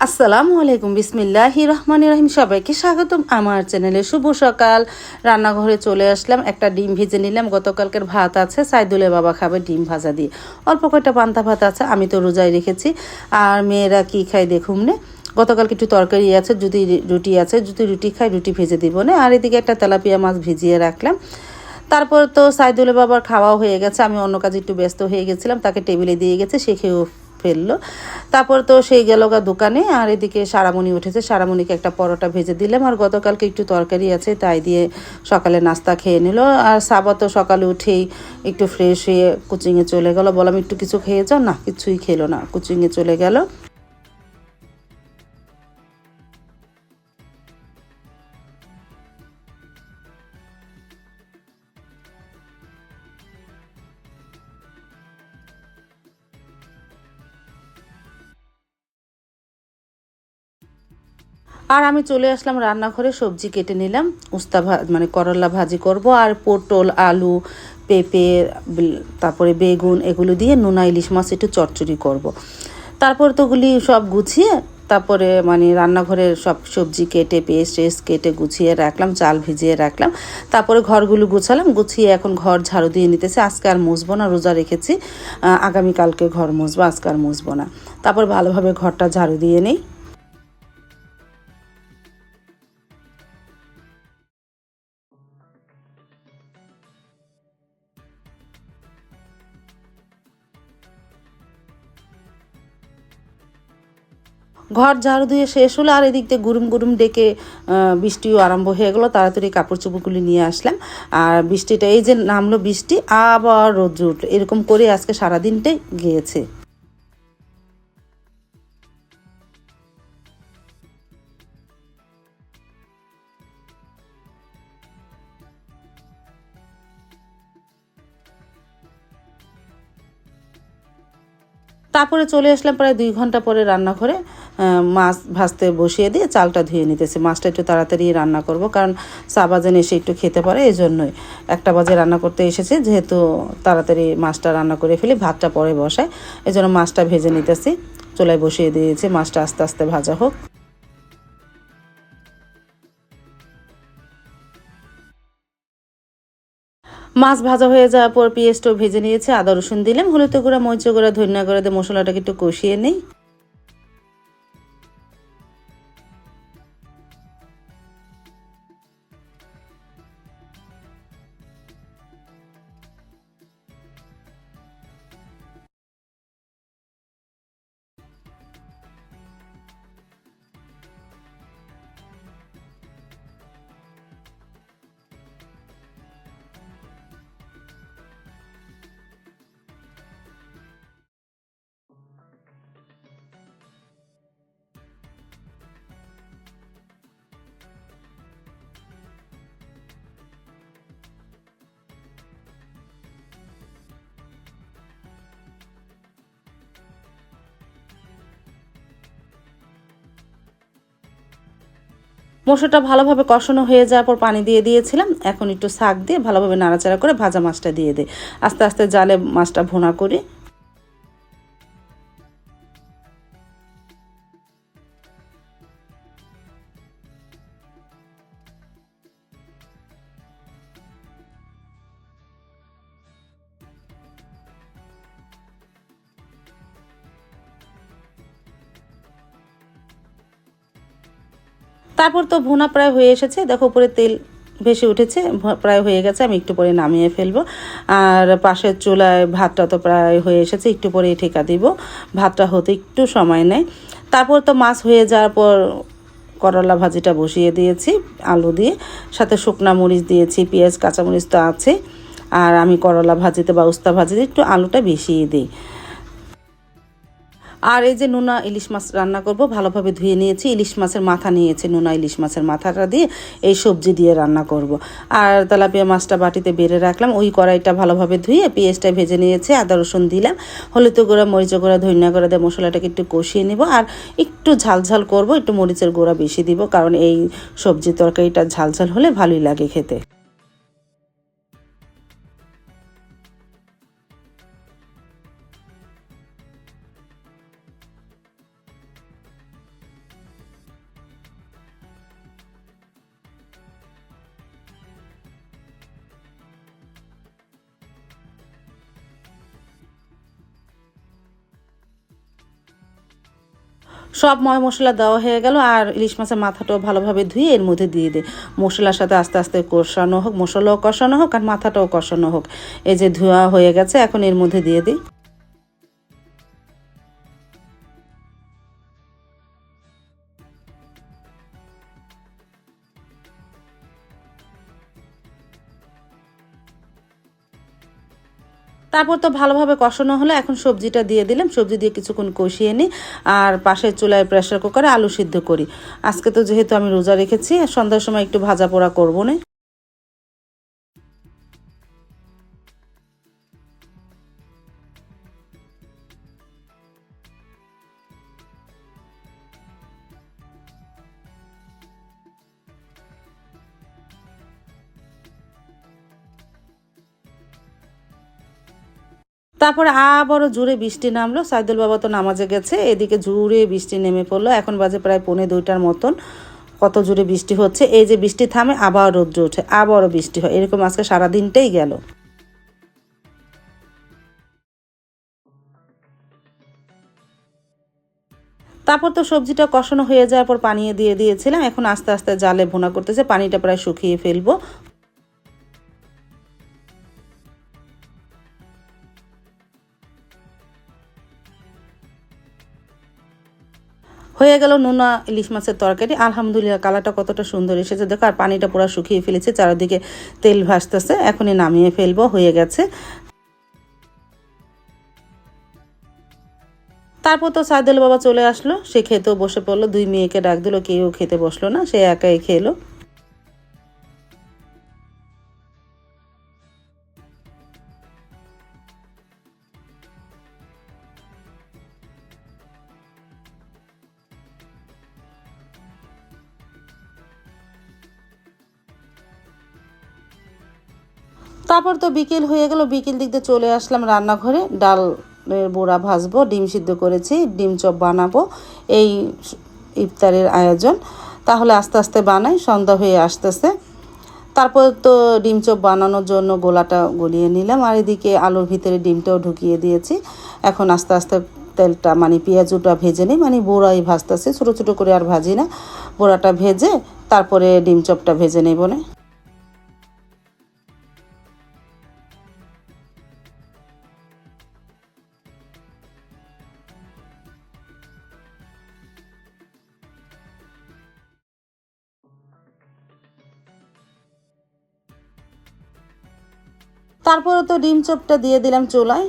আসসালামু আলাইকুম, বিসমিল্লাহি রহমান রহিম। সবাইকে স্বাগতম আমার চ্যানেলে। শুভ সকাল। রান্নাঘরে চলে আসলাম, একটা ডিম ভেজে নিলাম। গতকালকের ভাত আছে, সাইদুলের বাবা খাবে ডিম ভাজা দিয়ে। অল্প কয়টা পান্তা ভাত আছে, আমি তো রোজায় রেখেছি। আর মেয়েরা কি খায় দেখুন নে। গতকালকে একটু তরকারি আছে, যদি রুটি আছে, যদি রুটি খাই রুটি ভেজে দিব না। আর এদিকে একটা তেলাপিয়া মাছ ভিজিয়ে রাখলাম। তারপর তো সাইদুলের বাবার খাওয়াও হয়ে গেছে, আমি অন্য কাজে একটু ব্যস্ত হয়ে গেছিলাম, তাকে টেবিলে দিয়ে গেছে, সে খেয়েও ফেলল। তারপর তো সেই গেল গা দোকানে, আর এদিকে সারামণি উঠেছে। সারামণিকে একটা পরোটা ভেজে দিলাম, আর গতকালকে একটু তরকারি আছে, তাই দিয়ে সকালে নাস্তা খেয়ে নিল। আর সাবা তো সকালে উঠেই একটু ফ্রেশ হয়ে কুচিংয়ে চলে গেল। বললাম, একটু কিছু খেয়ে যাও? না, কিছুই খেলো না। কুচিংয়ে চলে গেল। আর আমি চলে আসলাম রান্নাঘরে, সবজি কেটে নিলাম। উস্তা ভা মানে করলা ভাজি করব আর পটল, আলু, পেঁপে তারপরে বেগুন এগুলো দিয়ে নোনা ইলিশ মাছ একটু চচ্চড়ি করব। তারপর তোগুলি সব গুছিয়ে তারপরে মানে রান্নাঘরের সব সবজি কেটে, পেস্ট টেস্ট কেটে গুছিয়ে রাখলাম, চাল ভিজিয়ে রাখলাম। তারপরে ঘরগুলো গুছালাম, গুছিয়ে এখন ঘর ঝাড়ু দিয়ে নিতেছে। আজকে আর মুছবো না, রোজা রেখেছি। আগামীকালকে ঘর মুছবো, আজকে আর মুছবো না। তারপর ভালোভাবে ঘরটা ঝাড়ু দিয়ে নেই। ঘর ঝাড়ু দিয়ে শেষ হলো, আর এদিক দিয়ে গুরুম গুরুম ডেকে বৃষ্টিও আরম্ভ হয়ে গেলো। তাড়াতাড়ি কাপড় চোপড়গুলি নিয়ে আসলাম। আর বৃষ্টিটা এই যে নামলো বৃষ্টি, আবার রোদ্রুট এরকম করে আজকে সারাদিনটাই গিয়েছে। তারপরে চলে আসলাম প্রায় দুই ঘণ্টা পরে রান্নাঘরে করে মাছ ভাজতে বসিয়ে দিয়ে চালটা ধুয়ে নিতেছি। মাছটা একটু তাড়াতাড়ি রান্না করব কারণ সাবাজেন এসে একটু খেতে পারে এই জন্যই একটা বাজে রান্না করতে এসেছে, যেহেতু তাড়াতাড়ি মাছটা রান্না করে ফেলি, ভাতটা পরে বসায় এই জন্য মাছটা ভেজে নিতেছি। চুলায় বসিয়ে দিয়েছি, মাছটা আস্তে আস্তে ভাজা হোক। মাছ ভাজা হয়ে যাওয়ার পর পেঁয়াজটাও ভেজে নিয়েছে, আদা রসুন দিলাম, হলুদ গুঁড়া মরিচ গুঁড়া, ধনিয়া গুঁড়া দিয়ে মশলাটাকে একটু কষিয়ে নিই। মশলাটা ভালোভাবে কষানো হয়ে যাওয়ার পর পানি দিয়ে দিয়েছিলাম। এখন একটু শাক দিয়ে ভালোভাবে নাড়াচাড়া করে ভাজা মাছটা দিয়ে দিই। আস্তে আস্তে জালে মাছটা ভোনা করি। তারপর তো ভুনা প্রায় হয়ে এসেছে। দেখো, উপরে তেল ভেসে উঠেছে প্রায় হয়ে গেছে, আমি একটু পরে নামিয়ে ফেলব। আর পাশের চুলায় ভাতটা তো প্রায় হয়ে এসেছে, একটু পরে ঠেকা দিব। ভাতটা হতে একটু সময় নেয়। তারপর তো মাছ হয়ে যাওয়ার পর করলা ভাজিটা বসিয়ে দিয়েছি, আলু দিয়ে। সাথে শুকনা মরিচ দিয়েছি, পেঁয়াজ, কাঁচামরিচ তো আছে। আর আমি করলা ভাজিতে বা উস্তা ভাজিতে একটু আলুটা বেশিয়ে দিই। আর এই যে নোনা ইলিশ মাছ রান্না করব, ভালোভাবে ধুয়ে নিয়েছি ইলিশ মাছের মাথা নিয়েছি, নোনা ইলিশ মাছের মাথাটা দিয়ে এই সবজি দিয়ে রান্না করব। আর তেলাপিয়া মাছটা বাটিতে বেড়ে রাখলাম, ওই কড়াইটা ভালোভাবে ধুয়ে পেঁয়াজটা ভেজে নিয়েছি, আদা রসুন দিলাম, হলুদ গুঁড়া, মরিচ গুঁড়া, ধনিয়া গুঁড়া দিয়ে মশলাটাকে একটু কষিয়ে নেব, আর একটু ঝাল ঝাল করব, একটু মরিচের গুঁড়া বেশি দিব, কারণ এই সবজি তরকারিটা ঝাল ঝাল হলে ভালোই লাগে খেতে সব ময় মশলা দেওয়া হয়ে গেল, আর ইলিশ মাছের মাথাটাও ভালোভাবে ধুয়ে এর মধ্যে দিয়ে দে। মশলার সাথে আস্তে আস্তে কষানো হোক, মশলাও কষানো হোক আর মাথাটাও কষানো হোক। এই যে ধোয়া হয়ে গেছে, এখন এর মধ্যে দিয়ে দিই। তারপর তো ভালোভাবে কষানো হলো। এখন সবজিটা দিয়ে দিলাম। সবজি দিয়ে কিছুক্ষণ কষিয়ে নিই আর পাশের চুলায় প্রেশার কুকারে আলু সিদ্ধ করি। আজকে তো যেহেতু আমি রোজা রেখেছি সন্ধ্যার সময় একটু ভাজা পোড়া করব না। তারপরে আবারও জোরে বৃষ্টি নামলো। সাইদুল বাবা তো নামাজে গেছে, এদিকে জোরে বৃষ্টি নেমে পড়ল। এখন বাজে প্রায় পৌনে দুইটার মতন। কত জোরে বৃষ্টি হচ্ছে? এই যে বৃষ্টি থামে, আবার রৌদ্র ওঠে, আবারও বৃষ্টি হয়। এরকম আজকে সারাদিনটাই গেল। তারপর তো সবজিটা কষানো হয়ে যাওয়ার পর পানি দিয়ে দিয়েছিলাম। এখন আস্তে আস্তে জালে ভুনা করতেছে, পানিটা প্রায় শুকিয়ে ফেলব। হয়ে গেল নোনা ইলিশ মাছের তরকারি। আলহামদুলিল্লাহ কালারটা কতটা সুন্দর এসেছে। দেখো, আর পানিটা পুরো শুকিয়ে ফেলেছে, চারিদিকে তেল ভাসতেছে। এখনই নামিয়ে ফেলব, হয়ে গেছে। তারপর তো সাদেল বাবা চলে আসলো। সে খেতেও বসে পড়ল। দুই মেয়েকে ডাক দিল, কেউ খেতে বসল না, সে একাই খেলো। তারপর তো বিকেল হয়ে গেল, বিকেল দিক দিয়ে চলে আসলাম রান্নাঘরে। ডাল বোড়া ভাজবো, ডিম সিদ্ধ করেছি, ডিম চপ বানাবো, এই ইফতারের আয়োজন। তাহলে আস্তে আস্তে বানাই, সন্ধ্যা হয়ে আসতেছে। তারপর তো ডিম চপ বানানোর জন্য গোলাটা গলিয়ে নিলাম, আর এদিকে আলুর ভিতরে ডিমটাও ঢুকিয়ে দিয়েছি। এখন আস্তে আস্তে তেলটা মানে পেঁয়াজুটা ভেজে নিই মানে বোড়াই ভাজতেছে, ছোটো ছোটো করে আর ভাজি না। বোড়াটা ভেজে তারপরে ডিম চপটা ভেজে নেব না। তারপরে তো ডিম চপটা দিয়ে দিলাম চুলায়।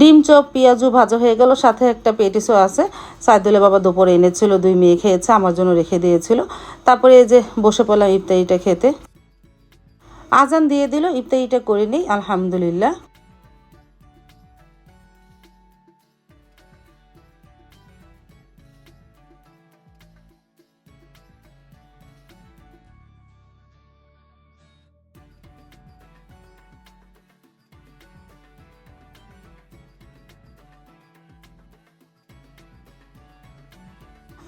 ডিম চপ পেঁয়াজু ভাজা হয়ে গেল, সাথে একটা পেটিসও আছে। সাইদুলে বাবা দুপুরে এনেছিল, দুই মেয়ে খেয়েছে, আমার জন্য রেখে দিয়েছিল। তারপরে এই যে বসে পড়লাম ইফতারিটা খেতে। আজান দিয়ে দিল, ইফতারিটা করে নিই, আলহামদুলিল্লাহ।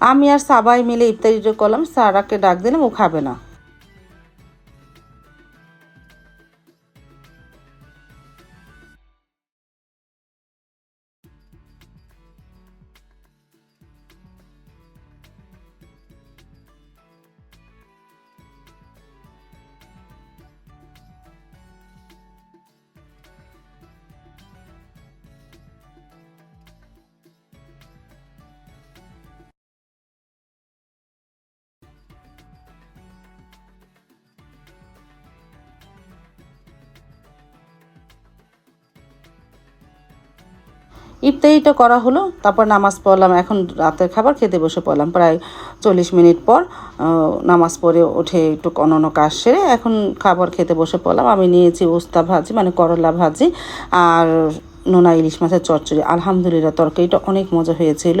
আমি আর সাবাই মিলে ইফতারিটা করলাম সারাকে ডাক দিলাম ও খাবে না। ইফতারিটা করা হলো, তারপর নামাজ পড়লাম। এখন রাতের খাবার খেতে বসে পড়লাম। প্রায় চল্লিশ মিনিট পর নামাজ পড়ে উঠে একটু অন্য কাজ সেরে এখন খাবার খেতে বসে পড়লাম। আমি নিয়েছি উস্তা ভাজি মানে করলা ভাজি আর নোনা ইলিশ মাছের চচ্চড়ি। আলহামদুলিল্লাহ, তরকারিটা অনেক মজা হয়েছিল।